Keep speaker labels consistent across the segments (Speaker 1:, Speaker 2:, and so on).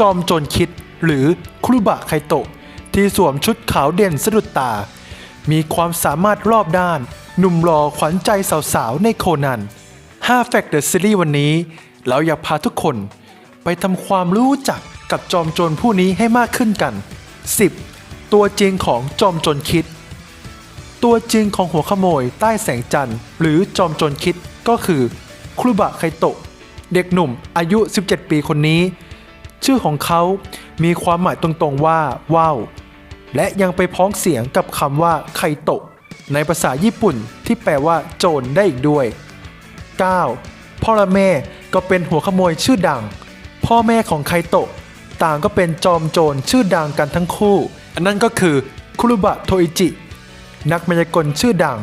Speaker 1: จอมโจรคิดหรือครุบะไคโตะ ที่สวมชุดขาวเด่นสะดุดตา มีความสามารถรอบด้าน หนุ่มหล่อขวัญใจสาวๆ ในโคนัน5 Fact the Series วันนี้ เราอยากพาทุกคน ไปทำความรู้จักกับจอมโจรผู้นี้ให้มากขึ้นกัน 10. ตัวจริงของจอมโจรคิด ตัวจริงของหัวขโมยใต้แสงจันทร์ หรือจอมโจรคิดก็คือครุบะไคโตะ เด็กหนุ่มอายุ 17 ปีคนนี้ ชื่อของเขามีความหมายตรงๆว่าว้าวและยังไปพ้องเสียงกับคำว่าไคโตะในภาษาญี่ปุ่นที่แปลว่าโจรได้อีกด้วย 9. พ่อและแม่ก็เป็นหัวขโมยชื่อดัง พ่อแม่ของไคโตะต่างก็เป็นจอมโจรชื่อดังกันทั้งคู่ อันนั้นก็คือคุรุบะโทอิจิ นักมายากลชื่อดัง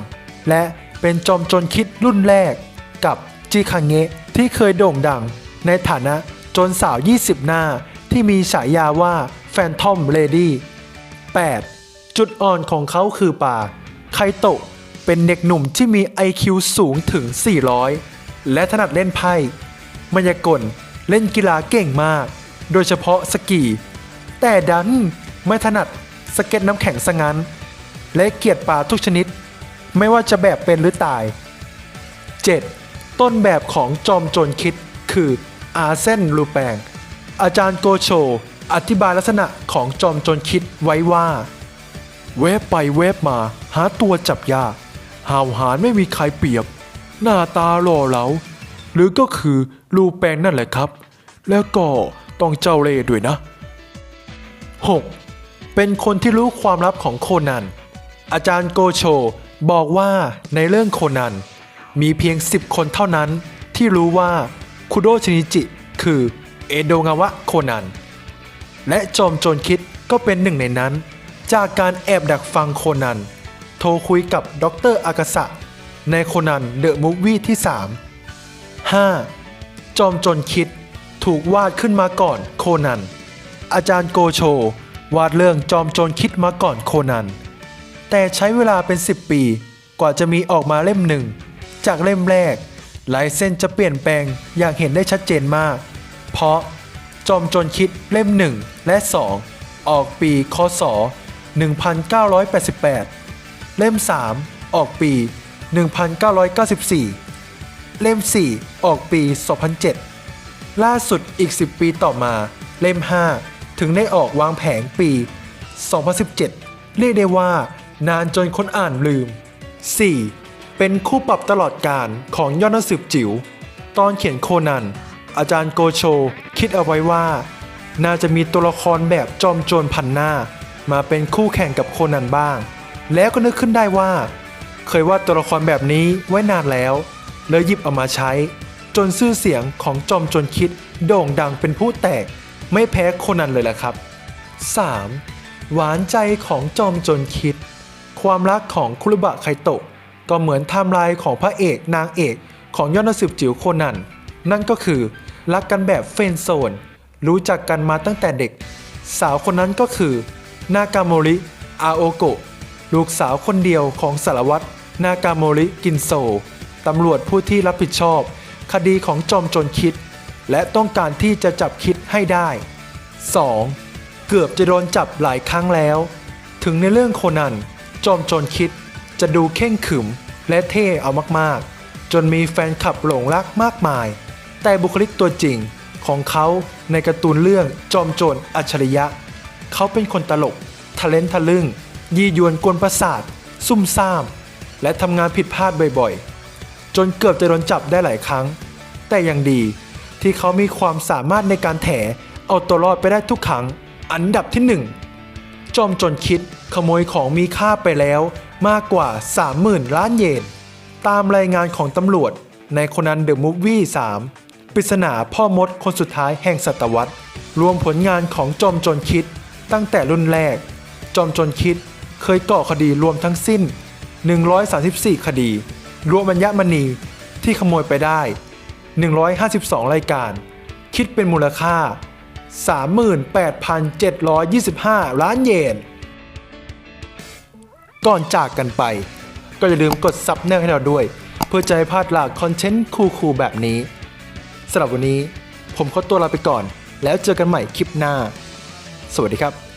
Speaker 1: และเป็นจอมโจรคิดรุ่นแรกกับจิคังเงะที่เคยโด่งดังในฐานะ จรสาว 20 หน้าที่มีฉายาว่าแฟนทอมเลดี้ 8. จุดอ่อนของเขาคือป่า ไคโตะเป็นเด็กหนุ่มที่มี IQ สูงถึง 400 และถนัดเล่นไพ่มายากลเล่นกีฬาเก่งมาก โดยเฉพาะสกี แต่ดันไม่ถนัดสเก็ตน้ำแข็งซะงั้น และเกลียดปลาทุกชนิด ไม่ว่าจะแบบเป็นหรือตาย 7. ต้นแบบของจอมโจรคิดคือ อาเซนลูแปง อาจารย์โกโช อธิบายลักษณะของจอมโจรคิดไว้ว่า เวฟไปเวฟมาหาตัวจับยากห่าวหาญไม่มีใครเปรียบ หน้าตาหล่อเหลาหรือก็คือลูแปงนั่นแหละครับ แล้วก็ต้องเจ้าเล่ห์ด้วยนะ 6. เป็นคนที่รู้ความลับของโคนัน อาจารย์โกโชบอกว่าในเรื่องโคนัน มีเพียง 10 คนเท่านั้นที่รู้ว่า คุโดชินิจิ คือเอโดงาวะโคนัน และจอมโจรคิดก็เป็นหนึ่งในนั้น จากการแอบดักฟังโคนัน โทรคุยกับดรอากาสะในโคนันเดอะมูฟวี่ที่ 3 5. จอมโจรคิดถูกวาดขึ้นมาก่อนโคนัน อาจารย์โกโช วาดเรื่องจอมโจรคิดมาก่อนโคนัน แต่ใช้เวลาเป็น 10 ปีกว่าจะมีออกมาเล่มหนึ่ง จากเล่มแรก ลายเส้นจะเปลี่ยนแปลงอย่างเห็นได้ชัดเจนมาก เพราะจอมจรคิดเล่ม 1 และ 2 ออกปีคศ 1988 เล่ม 3 ออกปี 1994 เล่ม 4 ออกปี 2007 ล่าสุดอีก 10 ปีต่อมาเล่ม 5 ถึงได้ออกวางแผงปี 2017 เรียกได้ว่านานจนคนอ่านลืม 4. เป็นคู่ปรับตลอดการของยอดนักสืบจิ๋ว ตอนเขียนโคนัน อาจารย์โกโช คิดเอาไว้ว่า น่าจะมีตัวละครแบบจอมโจรพันหน้า มาเป็นคู่แข่งกับโคนันบ้าง แล้วก็นึกขึ้นได้ว่า เคยวาดตัวละครแบบนี้ไว้นานแล้ว เลยหยิบเอามาใช้ จนชื่อเสียงของจอมโจรคิดโด่งดังเป็นผู้แตก ไม่แพ้โคนันเลยล่ะครับ 3. หวานใจของจอมโจรคิด ความรักของคุรุบะไคโตะ ก็เหมือนไทม์ไลน์ของพระเอกนางเอกของยอดนักสืบจิ๋วโคนัน นั่นก็คือรักกันแบบเฟนโซน รู้จักกันมาตั้งแต่เด็ก สาวคนนั้นก็คือ นากาโมริ อาโอโกะ ลูกสาวคนเดียวของสารวัตร นากาโมริ กินโซ ตำรวจผู้ที่รับผิดชอบ คดีของจอมโจรคิด และต้องการที่จะจับคิดให้ได้ 2. เกือบจะโดนจับหลายครั้งแล้ว ถึงในเรื่องโคนัน จอมโจรคิด จะดูเข่งขึมและเท่เอามากๆ จนมีแฟนคลับหลงรักมากมาย แต่บุคลิกตัวจริงของเขาในการ์ตูนเรื่องจอมโจรอัจฉริยะ เขาเป็นคนตลกทะเลนทะลึ่ง ยียวนกวนประสาท ซุ่มซ่าม และทำงานผิดพลาดบ่อยๆ จนเกือบจะโดนจับได้หลายครั้ง แต่ยังดีที่เขามีความสามารถในการแถเอาตัวรอดไปได้ทุกครั้ง อันดับที่หนึ่งจอมโจรคิดขโมยของมีค่าไปแล้ว มากกว่า 30,000 ล้านเยน ตามรายงานของตำรวจในคนันเดอะมูฟวี่3ปริศนาพ่อมดคนสุดท้ายแห่งศตวรรษ รวมผลงานของจอมโจรคิดตั้งแต่รุ่นแรก จอมโจรคิดเคยก่อคดีรวมทั้งสิ้น 134 คดี รวมอัญญมณีที่ขโมยไปได้ 152 รายการ คิดเป็นมูลค่า 38,725 ล้านเยน ก่อนจากกันไป ก็อย่าลืมกดซับเนอร์ให้เราด้วย เพื่อจะให้พลาดหลากคอนเทนต์คูลๆแบบนี้สำหรับวันนี้ ผมขอตัวลาไปก่อน แล้วเจอกันใหม่คลิปหน้า สวัสดีครับ